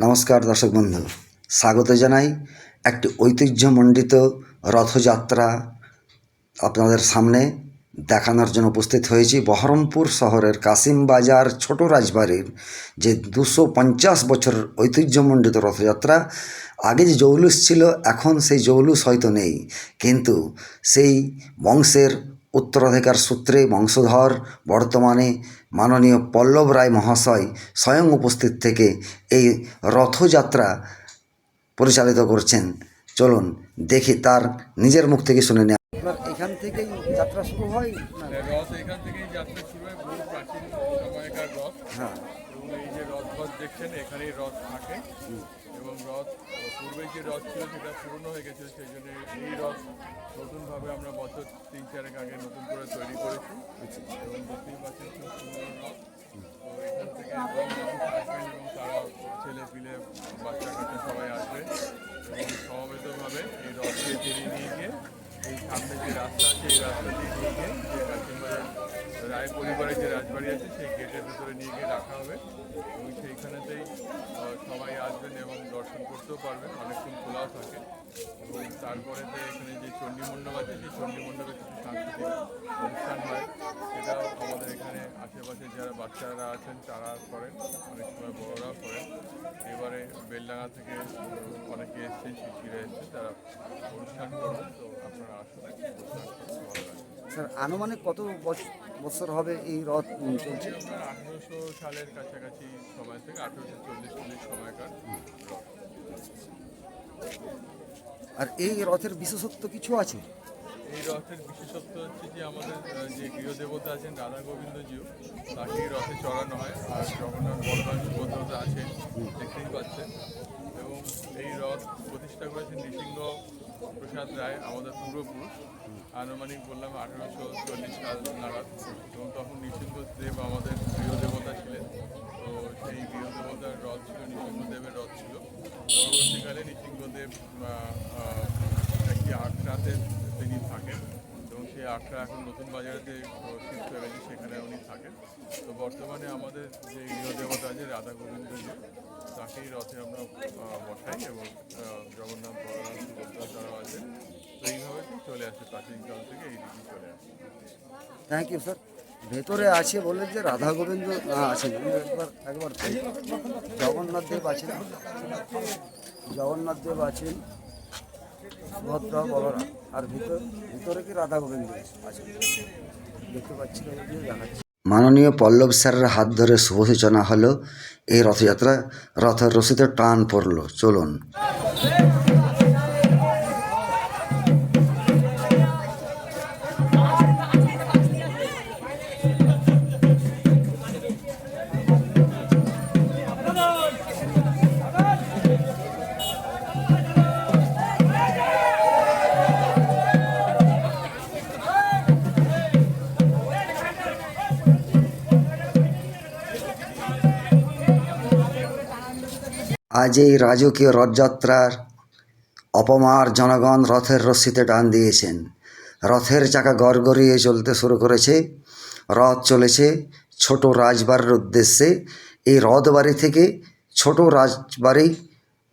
নমস্কার দর্শক বন্ধু। স্বাগত জানাই একটি ঐতিহ্যমণ্ডিত রথযাত্রা আপনাদের সামনে দেখানোর জন্য উপস্থিত হয়েছি। বহরমপুর শহরের কাসিমবাজার ছোট রাজবাড়ির যে দুশো পঞ্চাশ বছরের ঐতিহ্যমণ্ডিত রথযাত্রা, আগে যে জৌলুস ছিল, এখন সেই জৌলুস হয়তো নেই। কিন্তু সেই বংশের উত্তরাধিকার সূত্রে বংশধর বর্তমানে মাননীয় পল্লব রায় মহাশয় স্বয়ং উপস্থিত থেকে এই রথযাত্রা পরিচালিত করছেন। চলুন দেখি তার নিজের মুখ থেকে শুনে নেওয়া এখান থেকেই যাত্রা শুরু হয় রথ এখান থেকেই যাত্রা শুরু বহু প্রাচীন সময়কার রথ। হ্যাঁ এবং এই যে রথ পথ দেখছেন, এখানেই রথ থাকে। এবং রথ, পূর্বে যে রথ ছিল সেটা পুরনো হয়ে গেছে, সেই জন্য এই রথ নতুনভাবে আমরা বছর তিন, চারেক আগে নতুন করে তৈরি করেছি। এবং দেখতেই পাচ্ছেন খুব সুন্দর রথ। এখান থেকে আসবেন এবং তারা ছেলে পিলে, বাচ্চা কাচ্চা সবাই আসবে। এবং সমবেতভাবে এই রথকে টেনে নিয়ে গিয়ে, এই সামনে যে রাস্তা আছে, এই রাস্তা দিয়ে গিয়ে রায় পরিবারের যে রাজবাড়ি আছে, সেই গেটের ভিতরে নিয়ে গিয়ে রাখা হবে। এবং সেইখানেতেই সবাই আসবেন এবং দর্শন করতেও পারবেন, অনেকক্ষণ খোলাও থাকে। এবং তারপরে তো এখানে যে চণ্ডী মণ্ডপ আছে, সেই চণ্ডী মণ্ডপে কিছু সাংস্কৃতিক অনুষ্ঠান হয়। সেটাও আমাদের এখানে আশেপাশে যারা বাচ্চারা আছেন, তারা করেন, অনেক সময় বড়রাও করেন। এবারে বেলডাঙ্গা থেকে অনেকে এসছেন, শিল্পীরা এসছেন, তারা অনুষ্ঠান করবেন তো আপনারা আসুন। অনুষ্ঠান স্যার আনুমানিক কত বছ- বছর হবে এই রথ চলছে? আঠেরোশো সালের কাছাকাছি সময় থেকে আঠেরোশো চল্লিশ চল্লিশ সময়কার আর এই রথের বিশেষত্ব কিছু আছে? এই রথের বিশেষত্ব হচ্ছে যে আমাদের যে গৃহদেবতা আছেন রাধা গোবিন্দজিও তাকে এই রথে চড়ানো হয়। আর জগন্নাথ বলরাম সুভদ্রতা আছেন দেখতেই পাচ্ছেন। এবং এই রথ প্রতিষ্ঠা করেছেন নৃসিংহ প্রসাদ রায়, আমাদের পূর্বপুরুষ। আনুমানিক বললাম আঠেরোশো চল্লিশ সাল নাগাদ। এবং তখন নৃসিংহদেব আমাদের গৃহদেবতা ছিলেন। তো সেই গৃহদেবতার রথ ছিল নৃসিংহদেবের রথ ছিল। পরবর্তীকালে নৃসিংহদেব একটি আখড়াতে তিনি থাকেন। এবং সেই আখড়া এখন নতুন বাজারেতে শিফট হয়ে গেছে সেখানে উনি থাকেন। বর্তমানে আমাদের যে গৃহদেবতা আছে রাধা গোবিন্দ তাকেই রথে আমরা বসাই এবং জগন্নাথ বলরাম সুভদ্রা তারাও আছেন তো এইভাবে চলে আসে প্রাচীনকাল থেকে এই চলে আসে। থ্যাংক ইউ স্যার ভেতরে আছে বলে যে রাধা গোবিন্দ না, আছেন একবার একবার জগন্নাথ দেব আছেন। জগন্নাথ দেব আছেন সুভদ্রা বলরাম। আর ভিতর ভিতরে কি রাধা গোবিন্দ আছে? দেখতে পাচ্ছি দেখাচ্ছি। মাননীয় পল্লব স্যারের হাত ধরে শুভ সূচনা হলো, এই রথযাত্রা রথের রশিতে টান পড়ল। চলুন। আজ এই রাজকীয় রথযাত্রার অপমার জনগণ রথের রশ্মিতে টান দিয়েছেন। রথের চাকা গড়গড়িয়ে চলতে শুরু করেছে। রথ চলেছে ছোট রাজবাড়ির উদ্দেশ্যে। এই রথবাড়ি থেকে ছোট রাজবাড়ি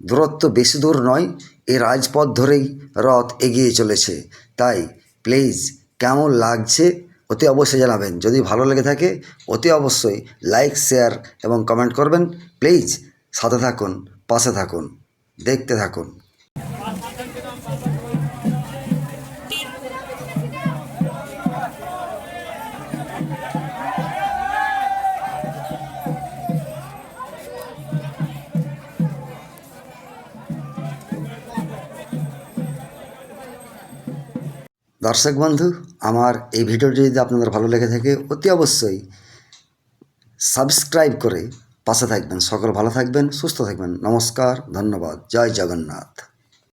দূরত্ব বেশি দূর নয় এই রাজপথ ধরেই রথ এগিয়ে চলেছে। তাই প্লিজ কেমন লাগছে অতি অবশ্যই জানাবেন। যদি ভালো লেগে থাকে, অতি অবশ্যই লাইক, শেয়ার এবং কমেন্ট করবেন। প্লিজ সাথে থাকুন। পাশে থাকুন, দেখতে থাকুন। দর্শক বন্ধু, আমার এই ভিডিওটি যদি আপনাদের ভালো লেগে থাকে, অতি অবশ্যই সাবস্ক্রাইব করে পাশে থাকবেন সকল ভালো থাকবেন সুস্থ থাকবেন। নমস্কার ধন্যবাদ। জয় জগন্নাথ।